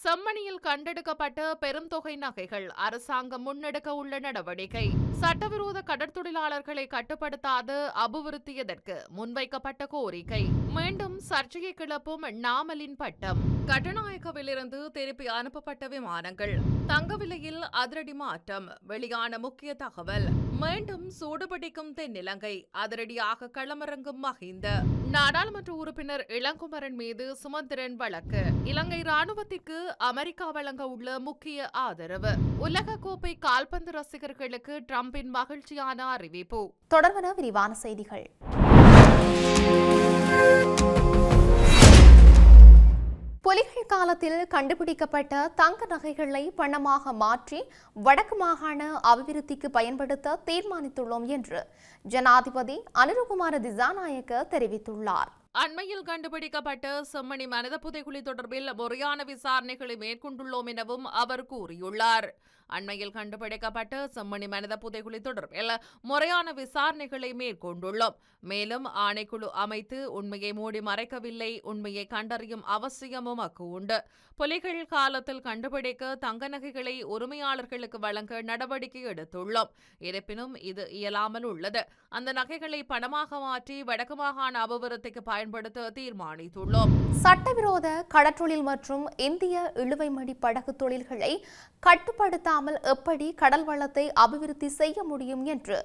செம்மணியில் கண்டெடுக்கப்பட்ட பெரும் தொகை நகைகள் அரசாங்கம் முன்னெடுக்க உள்ள நடவடிக்கை. சட்டவிரோத கடற்தொழிலாளர்களை கட்டுப்படுத்தாது அபிவிருத்தியதற்கு முன்வைக்கப்பட்ட கோரிக்கை. மீண்டும் சர்ச்சையை கிளப்பும் நாமலின் பட்டம். கட்டுநாயக்கவிலிருந்து திருப்பி அனுப்பப்பட்ட விமானங்கள். தங்க விலையில் அதிரடி மாற்றம். வெளியான முக்கிய தகவல். மீண்டும் சூடுபிடிக்கும் தென்னிலங்கை. அதிரடியாக களமிறங்கும் மஹிந்த. நாடாளுமன்ற உறுப்பினர் இளங்குமரன் மீது சுமந்திரன் வழக்கு. இலங்கை ராணுவத்திற்கு அமெரிக்கா வழங்க உள்ள முக்கிய ஆதரவு. உலக கோப்பை கால்பந்து ரசிகர்களுக்கு டிரம்பின் மகிழ்ச்சியான அறிவிப்பு. தொடர்பான விரிவான செய்திகள். புலிகள் காலத்தில் கண்டுபிடிக்கப்பட்ட தங்க நகைகளை பணமாக மாற்றி வடக்கு மாகாண அபிவிருத்திக்கு பயன்படுத்த தீர்மானித்துள்ளோம் என்று ஜனாதிபதி அனுரகுமார திசாநாயக்க தெரிவித்துள்ளார். அண்மையில் கண்டுபிடிக்கப்பட்ட செம்மணி மனித புதைகுழி தொடர்பில் முறையான விசாரணைகளை மேற்கொண்டுள்ளோம் எனவும் அவர் கூறியுள்ளார். அண்மையில் கண்டுபிடிக்கப்பட்ட செம்மணி மனித புதைகுழி தொடர்பில் முறையான விசாரணைகளை மேற்கொண்டுள்ளோம். மேலும் ஆணைக்குழு அமைத்து உண்மையை மூடி மறைக்கவில்லை உண்மையை கண்டறியும் அவசியமும் அக்கு உண்டு. புலிகள் காலத்தில் கண்டுபிடிக்க தங்க நகைகளை உரிமையாளர்களுக்கு வழங்க நடவடிக்கை எடுத்துள்ளோம். இருப்பினும் இது இயலாமல் உள்ளது. அந்த நகைகளை பணமாக மாற்றி வடக்கு மாகாண அபிவிருத்திக்கு பயன்படுத்த தீர்மானித்துள்ளோம். சட்டவிரோத கடற்றொழில் மற்றும் இந்திய இழுவைமடி படகு தொழில்களை கட்டுப்படுத்தாமல் எப்படி கடல் வளத்தை அபிவிருத்தி செய்ய முடியும் என்று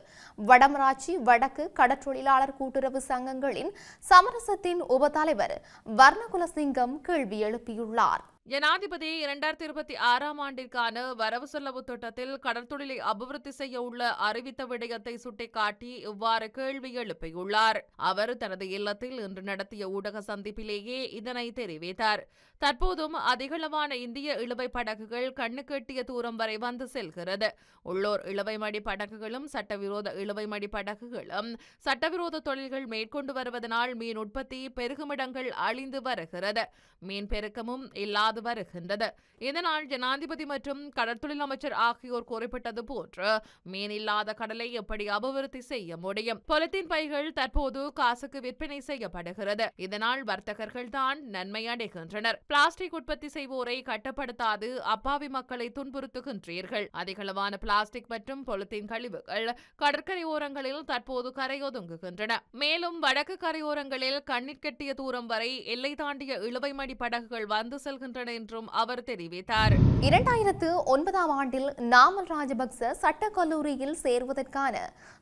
வடமராட்சி வடக்கு கடற்றொழிலாளர் கூட்டுறவு சங்கங்களின் சமரசத்தின் உபதலைவர் வர்ணகுலசிங்கம் கேள்வி எழுப்பியுள்ளார். ஜனாதிபதி இரண்டாயிரத்தி இருபத்தி ஆறாம் ஆண்டிற்கான வரவு செலவு திட்டத்தில் கடற்தொழிலை அபிவிருத்தி செய்ய உள்ள அறிவித்த விடயத்தை சுட்டிக்காட்டி இவ்வாறு கேள்வி எழுப்பியுள்ளார். அவர் தனது இல்லத்தில் இன்று நடத்திய ஊடக சந்திப்பிலேயே இதனை தெரிவித்தார். தற்போதும் அதிகளவான இந்திய இழுவை படகுகள் கண்ணுக்கெட்டிய தூரம் வரை வந்து செல்கிறது. உள்ளூர் இழுவைமடி படகுகளும் சட்டவிரோத இழுவைமடி படகுகளும் சட்டவிரோத தொழில்கள் மேற்கொண்டு வருவதனால் மீன் உற்பத்தி பெருகுமிடங்கள் அழிந்து வருகிறது. மீன் பெருக்கமும் இல்லாத வருகின்றது. இதனால் ஜனாதிபதி மற்றும் கடற்தொழில் அமைச்சர் ஆகியோர் குறிப்பிட்டது போன்று மீன் இல்லாத கடலை எப்படி அபிவிருத்தி செய்ய முடியும்? பொலித்தீன் பைகள் தற்போது காசுக்கு விற்பனை செய்யப்படுகிறது. இதனால் வர்த்தகர்கள் தான் நன்மை அடைகின்றனர். பிளாஸ்டிக் உற்பத்தி செய்வோரை கட்டுப்படுத்தாது அப்பாவி மக்களை துன்புறுத்துகின்றீர்கள். அதிகளவான பிளாஸ்டிக் மற்றும் பொலித்தீன் கழிவுகள் கடற்கரை ஓரங்களில் தற்போது கரையொதுங்குகின்றன மேலும் வடக்கு கரையோரங்களில் கண்ணீர் கட்டிய தூரம் வரை எல்லை தாண்டிய இழுவைமடி படகுகள் வந்து செல்கின்றன. என்றும் அவர் தெரிவித்தார். இரண்டாயிரத்து ஒன்பதாம் ஆண்டில் நாமல் ராஜபக்ச சட்ட கல்லூரியில் சேருவதற்கான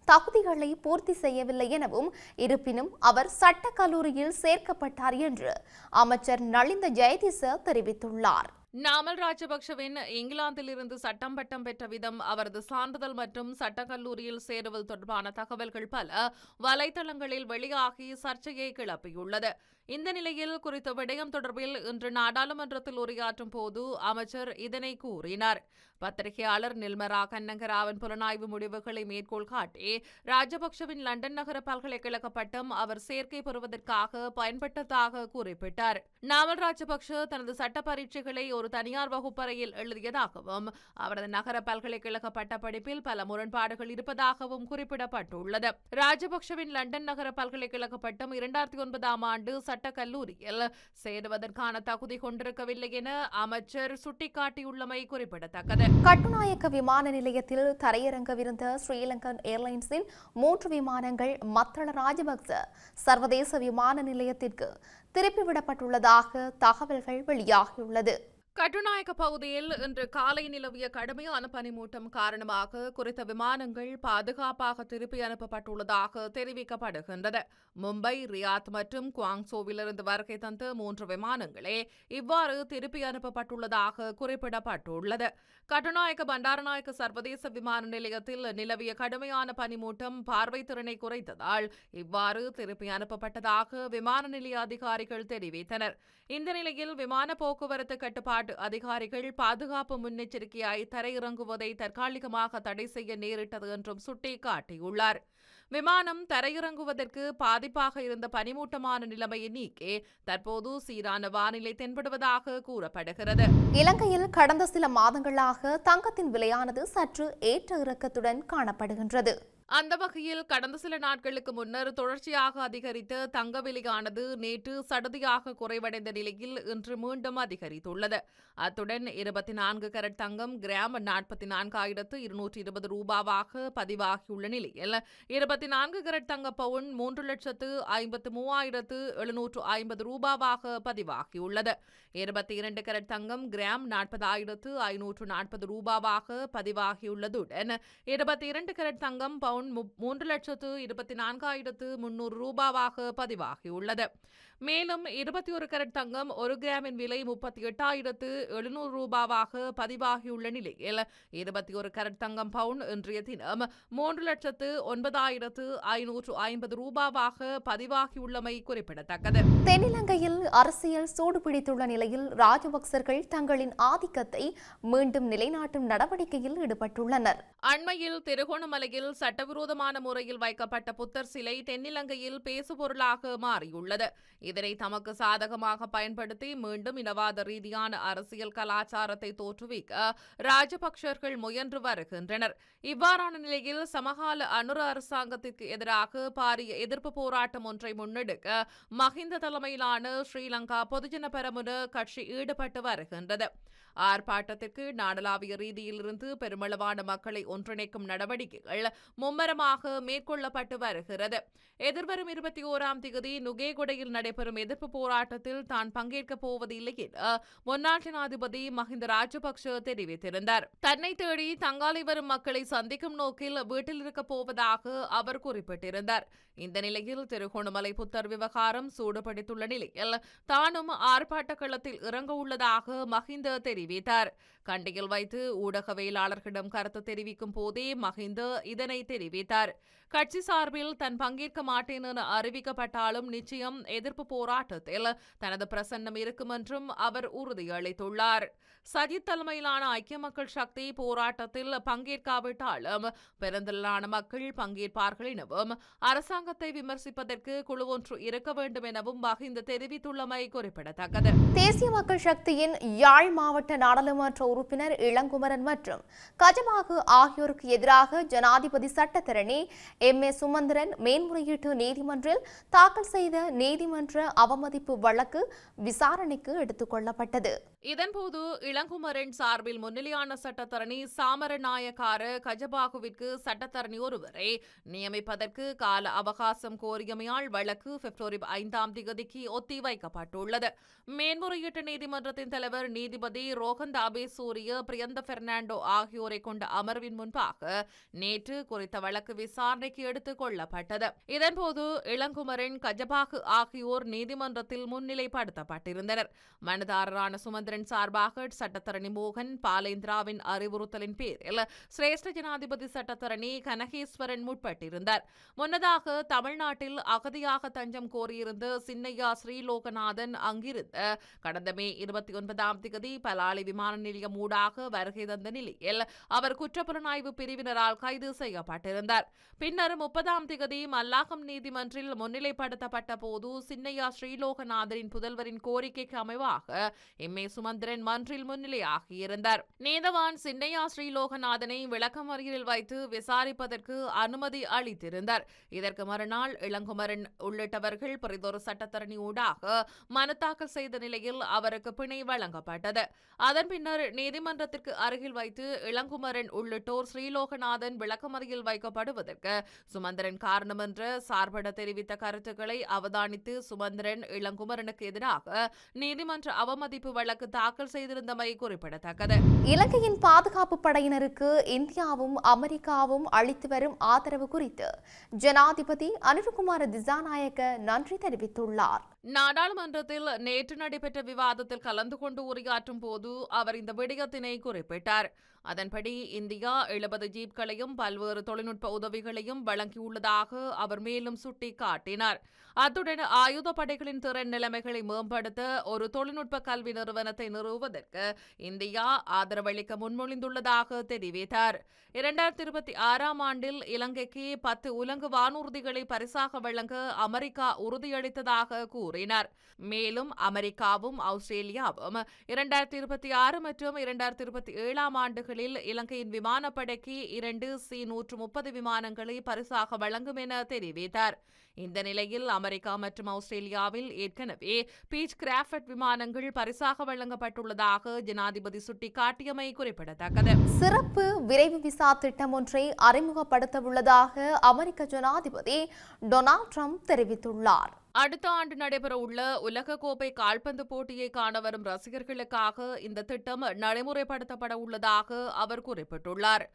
தகுதிகளை பூர்த்தி செய்யவில்லை எனவும் இருப்பினும் அவர் சட்ட கல்லூரியில் சேர்க்கப்பட்டார் என்று அமைச்சர் நளிந்த ஜெயதிச தெரிவித்துள்ளார். நாமல் ராஜபக்சவின் இங்கிலாந்திலிருந்து சட்டம் பட்டம் பெற்ற விதம் அவரது சான்றிதழ் மற்றும் சட்டக்கல்லூரியில் சேருவது தொடர்பான தகவல்கள் பல வலைதளங்களில் வெளியாகி சர்ச்சையை கிளப்பியுள்ளது. இந்த நிலையில் குறித்த விடயம் தொடர்பில் இன்று நாடாளுமன்றத்தில் உரையாற்றும் போது அமைச்சர் இதனை கூறினார். பத்திரிகையாளர் நில்மரா கண்ணங்கராவின் புலனாய்வு முடிவுகளை மேற்கோள் காட்டி ராஜபக்சவின் லண்டன் நகர பல்கலைக்கழக பட்டம் அவர் சேர்க்கை பெறுவதற்காக பயன்பட்டதாக குறிப்பிட்டார். நாமல் ராஜபக்ஷ தனது சட்ட பரீட்சைகளை ஒரு தனியார் வகுப்பறையில் எழுதியதாகவும் அவரது நகர பல்கலைக்கழக பட்டப்படிப்பில் பல முரண்பாடுகள் இருப்பதாகவும் குறிப்பிடப்பட்டுள்ளது. ராஜபக்ஷவின் லண்டன் நகர பல்கலைக்கழக பட்டம் இரண்டாயிரத்தி ஒன்பதாம் ஆண்டு சட்ட கல்லூரியில் சேருவதற்கான தகுதி கொண்டிருக்கவில்லை என அமைச்சர் சுட்டிக்காட்டியுள்ளமை குறிப்பிடத்தக்கது. கட்டுநாயக்க விமான நிலையத்தில் தரையிறங்கவிருந்த ஸ்ரீலங்கன் ஏர்லைன்ஸின் மூன்று விமானங்கள் மத்தள ராஜபக்ச சர்வதேச விமான நிலையத்திற்கு திருப்பிவிடப்பட்டுள்ளதாக தகவல்கள் வெளியாகியுள்ளது. கட்டுநாயக்க பகுதியில் இன்று காலை நிலவிய கடுமையான பனிமூட்டம் காரணமாக குறித்த விமானங்கள் பாதுகாப்பாக திருப்பி அனுப்பப்பட்டுள்ளதாக தெரிவிக்கப்படுகின்றது. மும்பை ரியாத் மற்றும் குவாங்சோவிலிருந்து வருகை தந்த மூன்று விமானங்களே இவ்வாறு திருப்பி அனுப்பப்பட்டுள்ளதாக குறிப்பிடப்பட்டுள்ளது. கட்டுநாயக்க பண்டாரநாயக்க சர்வதேச விமான நிலையத்தில் நிலவிய கடுமையான பனிமூட்டம் பார்வை திறனை குறைத்ததால் இவ்வாறு திருப்பி அனுப்பப்பட்டதாக விமான நிலைய அதிகாரிகள் தெரிவித்தனர். இந்த நிலையில் விமான போக்குவரத்து கட்டுப்பாடு கட்டுப்பாட்டு அதிகாரிகள் பாதுகாப்பு முன்னெச்சரிக்கையாய் தரையிறங்குவதை தற்காலிகமாக தடை செய்ய நேரிட்டது என்றும் சுட்டிக்காட்டியுள்ளார். விமானம் தரையிறங்குவதற்கு பாதிப்பாக இருந்த பனிமூட்டமான நிலைமையை நீக்கி தற்போது சீரான வானிலை தென்படுவதாக கூறப்படுகிறது. இலங்கையில் கடந்த சில மாதங்களாக தங்கத்தின் விலையானது சற்று ஏற்ற இறக்கத்துடன் காணப்படுகின்றது. அந்த வகையில் கடந்த சில நாட்களுக்கு முன்னர் தொடர்ச்சியாக அதிகரித்த தங்க விலையானது நேற்று சடதியாக குறைவடைந்த நிலையில் இன்று மீண்டும் அதிகரித்துள்ளது. அத்துடன் இருபத்தி நான்கு கரட் தங்கம் கிராம் நாற்பத்தி நான்காயிரத்து இருநூற்றி இருபது ரூபாவாக பதிவாகியுள்ள நிலையில் இருபத்தி நான்கு கரட் தங்க பவுன் மூன்று லட்சத்து ஐம்பத்து மூவாயிரத்து எழுநூற்று ஐம்பது ரூபாவாக பதிவாகியுள்ளது. இருபத்தி இரண்டு கரட் தங்கம் கிராம் நாற்பதாயிரத்து ஐநூற்று நாற்பது ரூபாவாக பதிவாகியுள்ளதுடன் இருபத்தி இரண்டு கரட் தங்கம் பவுன் பவுண்ட் மூன்று லட்சத்து இருபத்தி நான்காயிரத்து முன்னூறு ரூபாவாக பதிவாகியுள்ளது. மேலும் இருபத்தி ஒரு கரட் தங்கம் ஒரு கிராமின் விலை முப்பத்தி எட்டாயிரத்து எழுநூறு ரூபாவாக பதிவாகியுள்ள நிலையில் இருபத்தி ஒரு கரட் தங்கம் பவுன் இன்றைய தினம் மூன்று லட்சத்து ஒன்பதாயிரத்து ஐநூற்று ஐம்பது ரூபாவாக பதிவாகியுள்ளமை குறிப்பிடத்தக்கது. தென்னிலங்கையில் அரசியல் சூடு பிடித்துள்ள நிலையில் ராஜபக்சர்கள் தங்களின் ஆதிக்கத்தை மீண்டும் நிலைநாட்டும் நடவடிக்கையில் ஈடுபட்டுள்ளனர். அண்மையில் திருகோணமலையில் சட்டவிரோதமான முறையில் வைக்கப்பட்ட புத்தர் சிலை தென்னிலங்கையில் பேசுபொருளாக மாறியுள்ளது. இதனை தமக்கு சாதகமாக பயன்படுத்தி மீண்டும் இனவாத ரீதியான அரசியல் கலாச்சாரத்தை தோற்றுவிக்க ராஜபக்சர்கள் முயன்று வருகின்றனர். இவ்வாறான நிலையில் சமகால அனுர அரசாங்கத்திற்கு எதிராக பாரிய எதிர்ப்பு போராட்டம் ஒன்றை முன்னெடுக்க மஹிந்த தலைமையிலான ஸ்ரீலங்கா பொதுஜன பெரமுன கட்சி ஈடுபட்டு வருகின்றது. ஆர்ப்பாட்டத்திற்கு நாடளாவிய ரீதியிலிருந்து பெருமளவான மக்களை ஒன்றிணைக்கும் நடவடிக்கைகள் மும்மரமாக மேற்கொள்ளப்பட்டு வருகிறது. எதிர்வரும் இருபத்தி ஓராம் தேதி நுகேகுடையில் நடைபெறும் எதிர்ப்பு போராட்டத்தில் தான் பங்கேற்கப் போவதில்லை என முன்னாள் ஜனாதிபதி மஹிந்த ராஜபக்ஷ தெரிவித்திருந்தார். தன்னை தேடி தங்காலை வரும் மக்களை சந்திக்கும் நோக்கில் வீட்டில் இருக்கப் போவதாக அவர் குறிப்பிட்டிருந்தார். இந்த நிலையில் திருகோணமலை புத்தர் விவகாரம் சூடுபிடித்துள்ள நிலையில் தானும் ஆர்ப்பாட்ட களத்தில் இறங்க உள்ளதாக மஹிந்த தெரிவித்தார். Вітар. கண்டியில் வைத்து ஊடகவியலாளர்களிடம் கருத்து தெரிவிக்கும் போதே மஹிந்த இதனை தெரிவித்தார். கட்சி சார்பில் தன் பங்கேற்க மாட்டேன் என அறிவிக்கப்பட்டாலும் நிச்சயம் எதிர்ப்பு போராட்டத்தில் தனது பிரசன்னம் இருக்கும் என்றும் அவர் உறுதியளித்துள்ளார். சஜித் தலைமையிலான ஐக்கிய மக்கள் சக்தி போராட்டத்தில் பங்கேற்காவிட்டாலும் பெருந்திரளான மக்கள் பங்கேற்பார்கள் எனவும் அரசாங்கத்தை விமர்சிப்பதற்கு குழு ஒன்று இருக்க வேண்டும் எனவும் மஹிந்த தெரிவித்துள்ளமை குறிப்பிடத்தக்கது. தேசிய மக்கள் சக்தியின் யாழ் மாவட்ட நாடாளுமன்ற உறுப்பினர் இளங்குமரன் மற்றும் கஜபாகு ஆகியோருக்கு எதிராக ஜனாதிபதி சட்டத்தரணி எம். ஏ. சுமந்திரன் மேன்முறையீட்டு நீதிமன்றில் தாக்கல் செய்த நீதிமன்ற அவமதிப்பு வழக்கு விசாரணைக்கு எடுத்துக் கொள்ளப்பட்டது. இதன்போது இளங்குமரன் சார்பில் முன்னிலையான சட்டத்தரணி சாமரநாயக்கார கஜபாகுவிற்கு சட்டத்தரணி ஒருவரை நியமிப்பதற்கு கால அவகாசம் கோரியமையால் வழக்கு பிப்ரவரி ஐந்தாம் தேதிக்கு ஒத்திவைக்கப்பட்டுள்ளது. மேன்முறையீட்டு நீதிமன்றத்தின் தலைவர் நீதிபதி ரோஹன் தாபே சூரிய பிரியந்த பெர்னாண்டோ ஆகியோரை கொண்ட அமர்வின் முன்பாக நேற்று குறித்த வழக்கு விசாரணைக்கு எடுத்துக் கொள்ளப்பட்டது. இதன்போது இளங்குமரன் கஜபாகு ஆகியோர் நீதிமன்றத்தில் முன்னிலைப்படுத்தப்பட்டிருந்தனர். மனுதாரரான சுமந்திரன் சார்பாக சட்டத்தரணி மோகன் பாலேந்திராவின் அறிவுறுத்தலின் பேரில் சிரேஷ்ட ஜனாதிபதி சட்டத்தரணி கனகேஸ்வரன் முற்பட்டிருந்தார். முன்னதாக தமிழ்நாட்டில் அகதியாக தஞ்சம் கோரியிருந்த சின்னையா ஸ்ரீலோகநாதன் அங்கிருந்து கடந்த மே இருபத்தி ஒன்பதாம் தேதி பலாலி விமான நிலையம் ஊடாக வருகை தந்த நிலையில் அவர் குற்றப்புலனாய்வு பிரிவினரால் கைது செய்யப்பட்டிருந்தார். பின்னர் முப்பதாம் திகதி மல்லாகம் நீதிமன்றில் முன்னிலைப்படுத்தப்பட்ட போது சின்னையா ஸ்ரீலோகநாதரின் புதல்வரின் கோரிக்கைக்கு அமைவாக எம். ஏ. சுமந்திரன் மன்றில் முன்னிலையாகியிருந்தார் நீதவான் சின்னையா ஸ்ரீலோகநாதனை விளக்கமறியலில் வைத்து விசாரிப்பதற்கு அனுமதி அளித்திருந்தார். இதற்கு மறுநாள் இளங்குமரன் உள்ளிட்டவர்கள் பிறிதொரு சட்டத்தரணி ஊடாக மனு தாக்கல் செய்த நிலையில் அவருக்கு பிணை வழங்கப்பட்டது. அதன் பின்னர் நீதிமன்றத்திற்கு அருகில் வைத்து இளங்குமரன் உள்ளிட்டோர் ஸ்ரீலோகநாதன் விளக்கமறியில் வைக்கப்படுவதற்கு சுமந்திரன் காரணம் என்று சார்பட தெரிவித்த கருத்துக்களை அவதானித்து சுமந்திரன் இளங்குமரனுக்கு எதிராக நீதிமன்ற அவமதிப்பு வழக்கு தாக்கல் செய்திருந்தமை குறிப்பிடத்தக்கது. இலங்கையின் பாதுகாப்பு படையினருக்கு இந்தியாவும் அமெரிக்காவும் அளித்து வரும் ஆதரவு குறித்து ஜனாதிபதி அனுருகுமார திசாநாயக்க நன்றி தெரிவித்துள்ளார். நாடாளுமன்றத்தில் நேற்று நடைபெற்ற விவாதத்தில் கலந்து கொண்டு உரையாற்றும் போது அவர் இந்த விடயத்தினை குறிப்பிட்டார். அதன்படி இந்தியா எழுபது ஜீப்களையும் பல்வேறு தொழில்நுட்ப உதவிகளையும் வழங்கியுள்ளதாக அவர் மேலும் சுட்டிக்காட்டினார். அத்துடன் ஆயுத படைகளின் திறன் நிலைமைகளை மேம்படுத்த ஒரு தொழில்நுட்ப கல்வி நிறுவனத்தை நிறுவுவதற்கு இந்தியா ஆதரவளிக்க முன்மொழிந்துள்ளதாக தெரிவித்தார். இரண்டாயிரத்தி இருபத்தி ஆறாம் ஆண்டில் இலங்கைக்கு பத்து உலங்கு வானூர்திகளை பரிசாக வழங்க அமெரிக்கா உறுதியளித்ததாக கூறினார். மேலும் அமெரிக்காவும் ஆஸ்திரேலியாவும் இரண்டாயிரத்தி இருபத்தி ஆறு மற்றும் இரண்டாயிரத்தி இருபத்தி ஏழாம் ஆண்டுகள் நாட்களில் இலங்கையின் விமானப்படைக்கு இரண்டு சி நூற்று முப்பது விமானங்களை பரிசாக வழங்கும் என தெரிவித்தார். இந்த நிலையில் அமெரிக்கா மற்றும் ஆஸ்திரேலியாவில் ஏற்கனவே பீச் கிராஃபட் விமானங்கள் பரிசாக வழங்கப்பட்டுள்ளதாக ஜனாதிபதி சுட்டிக்காட்டியமை குறிப்பிடத்தக்கது. சிறப்பு விரைவு விசா திட்டம் ஒன்றை அறிமுகப்படுத்த உள்ளதாக அமெரிக்க ஜனாதிபதி டொனால்ட் ட்ரம்ப் தெரிவித்துள்ளார். அடுத்த ஆண்டு நடைபெறவுள்ள உலகக்கோப்பை கால்பந்து போட்டியை காண வரும் ரசிகர்களுக்காக இந்த திட்டம் நடைமுறைப்படுத்தப்பட உள்ளதாக அவர் குறிப்பிட்டுள்ளார்.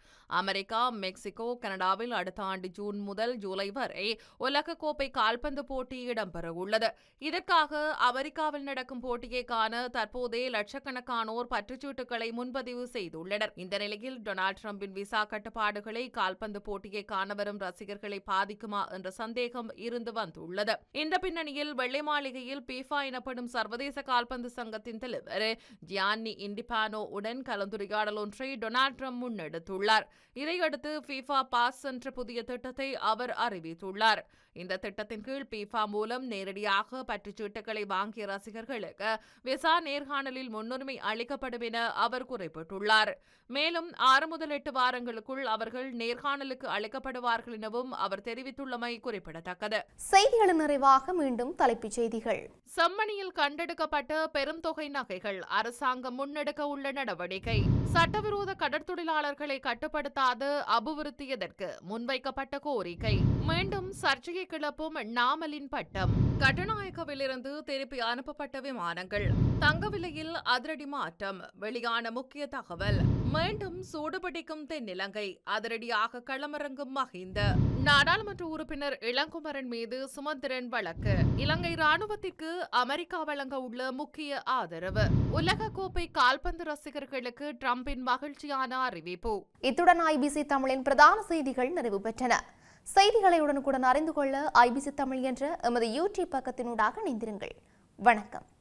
அமெரிக்கா மெக்சிகோ கனடாவில் அடுத்த ஆண்டு ஜூன் முதல் ஜூலை வரை உலகக்கோப்பை கால்பந்து போட்டி இடம்பெறவுள்ளது இதற்காக அமெரிக்காவில் நடக்கும் போட்டியை காண தற்போதே லட்சக்கணக்கானோர் பற்றுச்சீட்டுகளை முன்பதிவு செய்துள்ளனர். இந்த நிலையில் டொனால்டு டிரம்பின் விசா கட்டுப்பாடுகளை கால்பந்து போட்டியை காண வரும் ரசிகர்களை பாதிக்குமா என்ற சந்தேகம் இருந்து வந்துள்ளது. இந்த பின்னணியில் வெள்ளை மாளிகையில் பீஃபா எனப்படும் சர்வதேச கால்பந்து சங்கத்தின் தலைவர் ஜியான்னி இண்டிபானோ உடன் கலந்துரையாடல் ஒன்றை டொனால்ட் ட்ரம்ப் முன்னெடுத்துள்ளார். இதையடுத்து பீஃபா பாஸ் என்ற புதிய திட்டத்தை அவர் அறிவித்துள்ளார். இந்த திட்டத்தின் கீழ் பீஃபா மூலம் நேரடியாக பற்றுச்சீட்டுகளை வாங்கிய ரசிகர்களுக்கு விசா நேர்காணலில் முன்னுரிமை அளிக்கப்படும் என அவர் குறிப்பிட்டுள்ளார். மேலும் ஆறு முதல் எட்டு வாரங்களுக்குள் அவர்கள் நேர்காணலுக்கு அளிக்கப்படுவார்கள் எனவும் அவர் தெரிவித்துள்ளமை குறிப்பிடத்தக்கது. செய்திகளின் நிறைவாக மீண்டும் தலைப்புச் செய்திகள். செம்மணியில் கண்டெடுக்கப்பட்ட பெரும் தொகை நகைகள் அரசாங்கம் முன்னெடுக்க உள்ள நடவடிக்கை. சட்டவிரோத கடற்தொழிலாளர்களை கட்டுப்படுத்தாது அபிவிருத்தியதற்கு முன்வைக்கப்பட்ட கோரிக்கை. மீண்டும் சர்ச்சையை கிளப்பும் நாமலின் பட்டம். கட்டுநாயக்கவிலிருந்து திருப்பி அனுப்பப்பட்ட விமானங்கள். தங்க விலையில் அதிரடி மாற்றம். வெளியான முக்கிய தகவல். மீண்டும் சூடுபிடிக்கும் தென்னிலங்கை. அதிரடியாக களமிறங்கும் மகிந்த நாடாளுமன்ற உறுப்பினர் இளங்குமரன் மீது சுமந்திரன் வழக்கு. இலங்கை ராணுவத்திற்கு அமெரிக்கா வழங்க உள்ள முக்கிய ஆதரவு. உலக கோப்பை கால்பந்து ரசிகர்களுக்கு டிரம்பின் மகிழ்ச்சியான அறிவிப்பு. இத்துடன் ஐபிசி தமிழின் பிரதான செய்திகள் நிறைவு பெற்றன. செய்திகளை உடனுக்குடன் அறிந்து கொள்ள ஐபிசி தமிழ் என்ற எமது யூடியூப் பக்கத்தினூடாக இணைந்திருங்கள். வணக்கம்.